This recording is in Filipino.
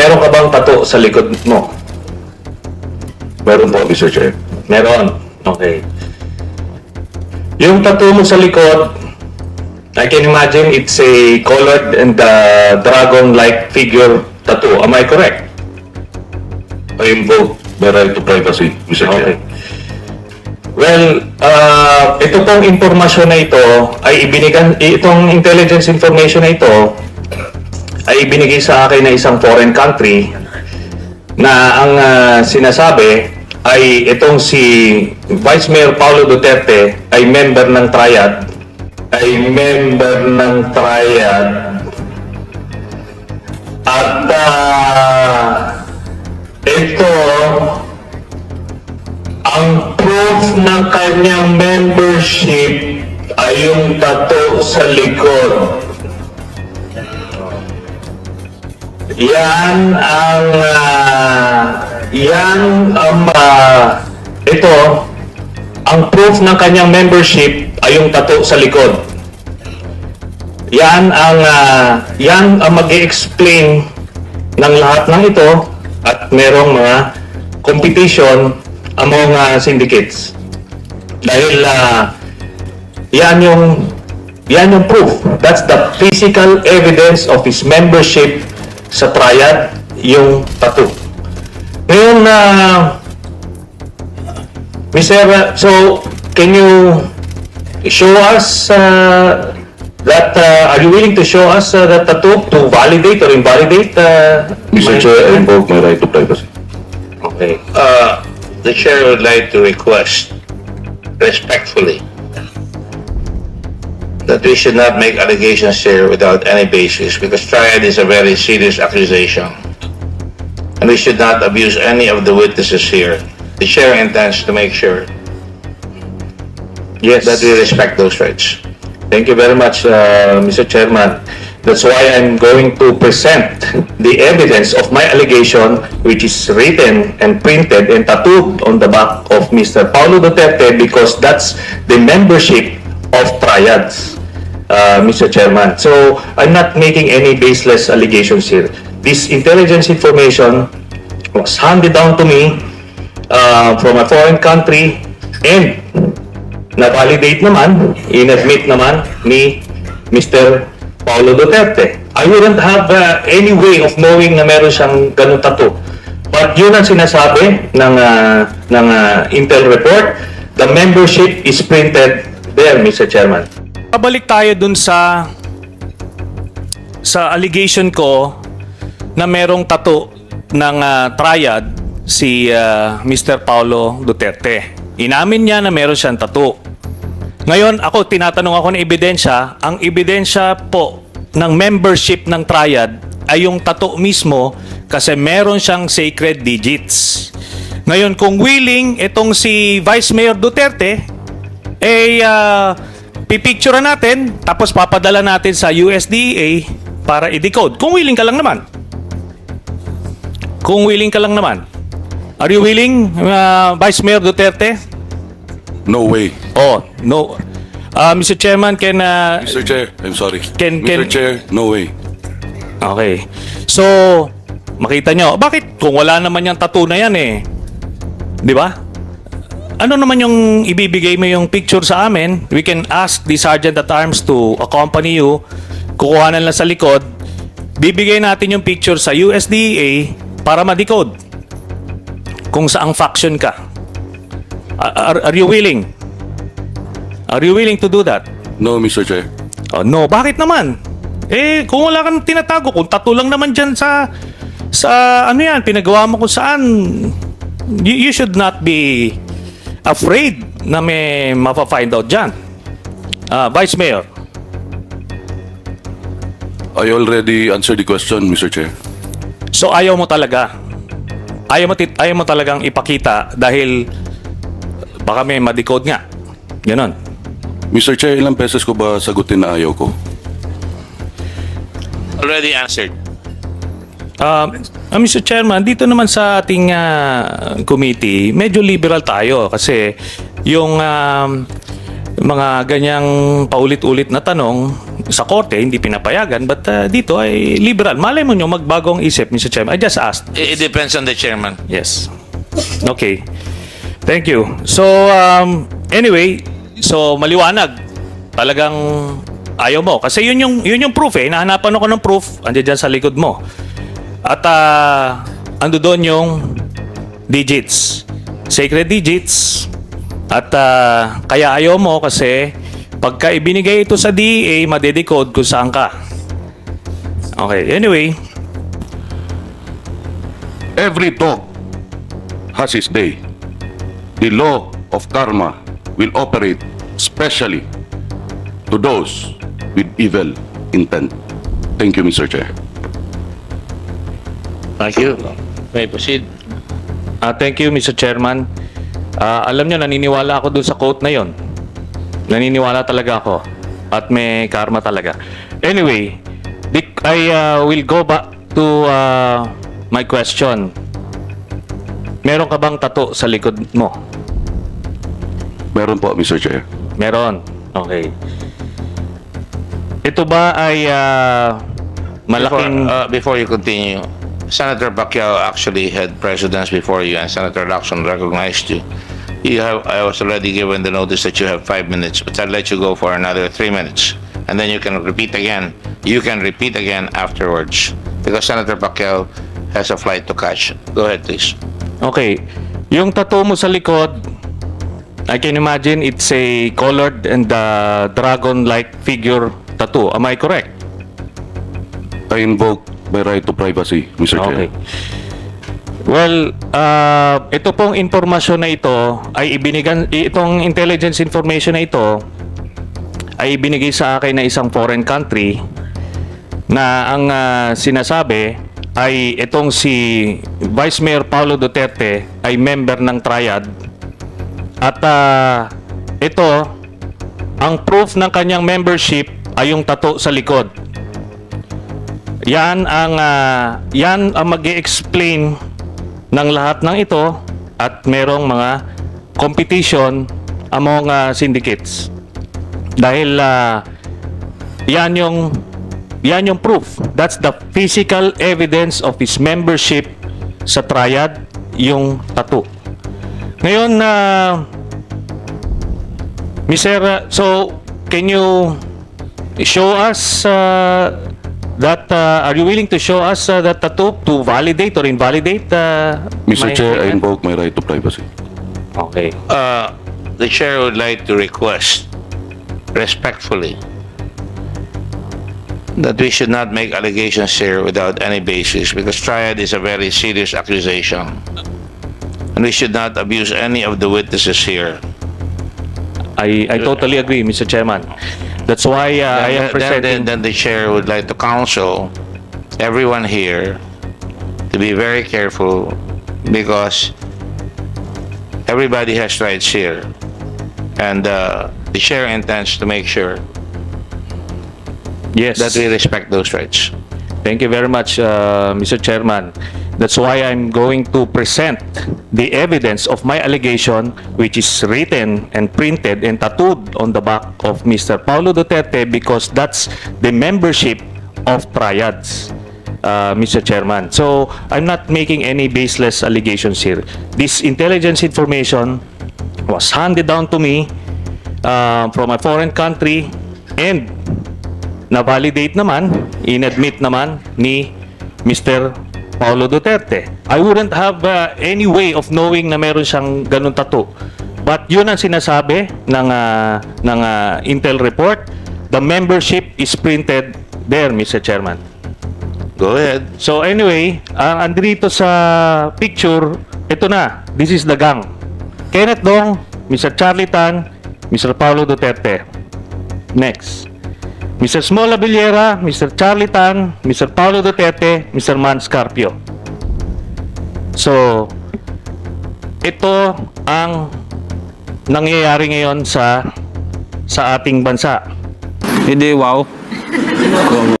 meron ka bang tato sa likod mo? Meron po, Mr. Chair. Meron. Okay. Yung tattoo mo sa likod, I can imagine it's a colored and uh, dragon-like figure tattoo. Am I correct? I invoke the right to privacy, Mr. Okay. Chair. Well, uh, ito pong impormasyon na ito ay ibinigan, itong intelligence information na ito ay ibinigay sa akin na isang foreign country na ang uh, sinasabi ay itong si Vice Mayor Paulo Duterte ay member ng triad ay member ng triad at uh, ito ang proof ng kanyang membership ay yung tato sa likod. Yan ang ah, yan ang ah, ito ang proof ng kanyang membership ay yung tato sa likod. Yan ang ah, yan ang mag-explain ng lahat ng ito at merong mga competition among ah, syndicates. Dahil ah, yan yung yan yung proof. That's the physical evidence of his membership sa triad, yung tattoo. Ngayon na Mr. uh, so can you show us uh, that uh, are you willing to show us uh, that tattoo to validate or invalidate uh, Mr. Chair, I invoke my right to privacy. Okay. Uh, the chair would like to request respectfully that we should not make allegations here without any basis because triad is a very serious accusation. And we should not abuse any of the witnesses here. The chair intends to make sure Yes. that we respect those rights. Thank you very much, uh, Mr. Chairman. That's why I'm going to present the evidence of my allegation, which is written and printed and tattooed on the back of Mr. Paulo Duterte because that's the membership of triads, uh, Mr. Chairman. So I'm not making any baseless allegations here. This intelligence information was handed down to me uh, from a foreign country and na-validate naman, in-admit naman ni Mr. Paulo Duterte. I wouldn't have uh, any way of knowing na meron siyang ganun tattoo. But yun ang sinasabi ng, uh, ng uh, Intel report. The membership is printed there, Mr. Chairman. Pabalik tayo dun sa sa allegation ko na merong tato ng ah, triad si ah, Mr. Paulo Duterte. Inamin niya na meron siyang tato. Ngayon, ako tinatanong ako ng ebidensya, ang ebidensya po ng membership ng triad ay yung tato mismo kasi meron siyang sacred digits. Ngayon, kung willing itong si Vice Mayor Duterte, eh uh, pipicture natin tapos papadala natin sa USDA para i-decode. Kung willing ka lang naman. Kung willing ka lang naman. Are you willing, uh, Vice Mayor Duterte? No way. Oh, no. Uh, Mr. Chairman, can... Uh, Mr. Chair, I'm sorry. Can- Mr. can- Chair, no way. Okay. So, makita nyo, bakit kung wala naman yung tattoo na yan eh? Di ba? Ano naman yung ibibigay mo yung picture sa amin? We can ask the Sergeant at Arms to accompany you. Kukuha na lang sa likod. Bibigay natin yung picture sa USDA para ma-decode. Kung saang faction ka. Are, are you willing? Are you willing to do that? No, Mr. Chair. Oh, no, bakit naman? Eh, kung wala kang tinatago, kung tattoo lang naman dyan sa, sa ano yan, pinagawa mo kung saan, you, you should not be afraid na may mapa-find out dyan. Ah, Vice Mayor. I already answered the question, Mr. Chair. So ayaw mo talaga. Ayaw mo, tit- ayaw mo talagang ipakita dahil baka may ma-decode nga. Ganon. Mr. Chair, ilang beses ko ba sagutin na ayaw ko? Already answered. Uh, uh, Mr. Chairman, dito naman sa ating ah, committee, medyo liberal tayo kasi yung um, mga ganyang paulit-ulit na tanong, sa korte hindi pinapayagan but uh, dito ay liberal. Malay mo nyo magbagong isip, Mr. Chairman. I just asked. It, it depends on the chairman. Yes. Okay. Thank you. So, um, anyway, so maliwanag. Talagang ayaw mo. Kasi yun yung, yun yung proof eh. Nahanapan ako ng proof. Andiyan dyan sa likod mo. At uh, ando doon yung digits. Sacred digits. At ah, kaya ayaw mo kasi pagka ibinigay ito sa DEA, madedecode kung saan ka. Okay, anyway. Every dog has his day. The law of karma will operate specially to those with evil intent. Thank you, Mr. Chair. Thank you. May proceed. Ah, thank you, Mr. Chairman. Ah, alam nyo, naniniwala ako dun sa quote na yon. Naniniwala talaga ako. At may karma talaga. Anyway, I ah, will go back to ah, my question. Meron ka bang tato sa likod mo? Meron po, Mr. Chair. Meron. Okay. Ito ba ay ah, malaking... Before, uh, before you continue, Senator Pacquiao actually had precedence before you, and Senator Lacson recognized you. You have. I was already given the notice that you have five minutes, but I'll let you go for another three minutes, and then you can repeat again. You can repeat again afterwards because Senator Pacquiao has a flight to catch. Go ahead, please. Okay. Yung tattoo mo sa likod, I can imagine it's a colored and uh, dragon-like figure tattoo. Am I correct? I invoke my right to privacy, Mr. Chair. Well, uh, ito pong informasyon na ito ay ibinigan itong intelligence information na ito ay ibinigay sa akin na isang foreign country na ang ah, sinasabi ay itong si Vice Mayor Paulo Duterte ay member ng triad at ah, ito ang proof ng kanyang membership ay yung tato sa likod. Yan ang ah, yan ang mag-explain ng lahat ng ito at merong mga competition among ah, syndicates. Dahil ah, yan yung yan yung proof. That's the physical evidence of his membership sa triad, yung tattoo. Ngayon na Mr. uh, so can you show us uh, that uh, are you willing to show us uh, that tattoo to validate or invalidate uh, Mr. my Chair, I statement? invoke my right to privacy. Okay. Uh, the chair would like to request respectfully that we should not make allegations here without any basis because triad is a very serious accusation. And we should not abuse any of the witnesses here. I, I totally agree, Mr. Chairman. That's why uh, I am Then- then, presenting. then, then the chair would like to counsel everyone here to be very careful because everybody has rights here. And uh, the chair intends to make sure yes. that we respect those rights. Thank you very much, uh, Mr. Chairman. That's why I'm going to present the evidence of my allegation, which is written and printed and tattooed on the back of Mr. Paulo Duterte because that's the membership of triads, uh, Mr. Chairman. So I'm not making any baseless allegations here. This intelligence information was handed down to me uh, from a foreign country and na-validate naman, in-admit naman ni Mr. Paulo Duterte. I wouldn't have uh, any way of knowing na meron siyang ganun tattoo. But yun ang sinasabi ng, uh, ng uh, Intel report. The membership is printed there, Mr. Chairman. Go ahead. So anyway, ang andito sa picture, ito na. This is the gang. Kenneth Dong, Mr. Charlie Tan, Mr. Paulo Duterte. Next. Mr. Smola Villera, Mr. Charlie Tan, Mr. Paulo Duterte, Mr. Man Scarpio. So, ito ang nangyayari ngayon sa sa ating bansa. Hindi, wow.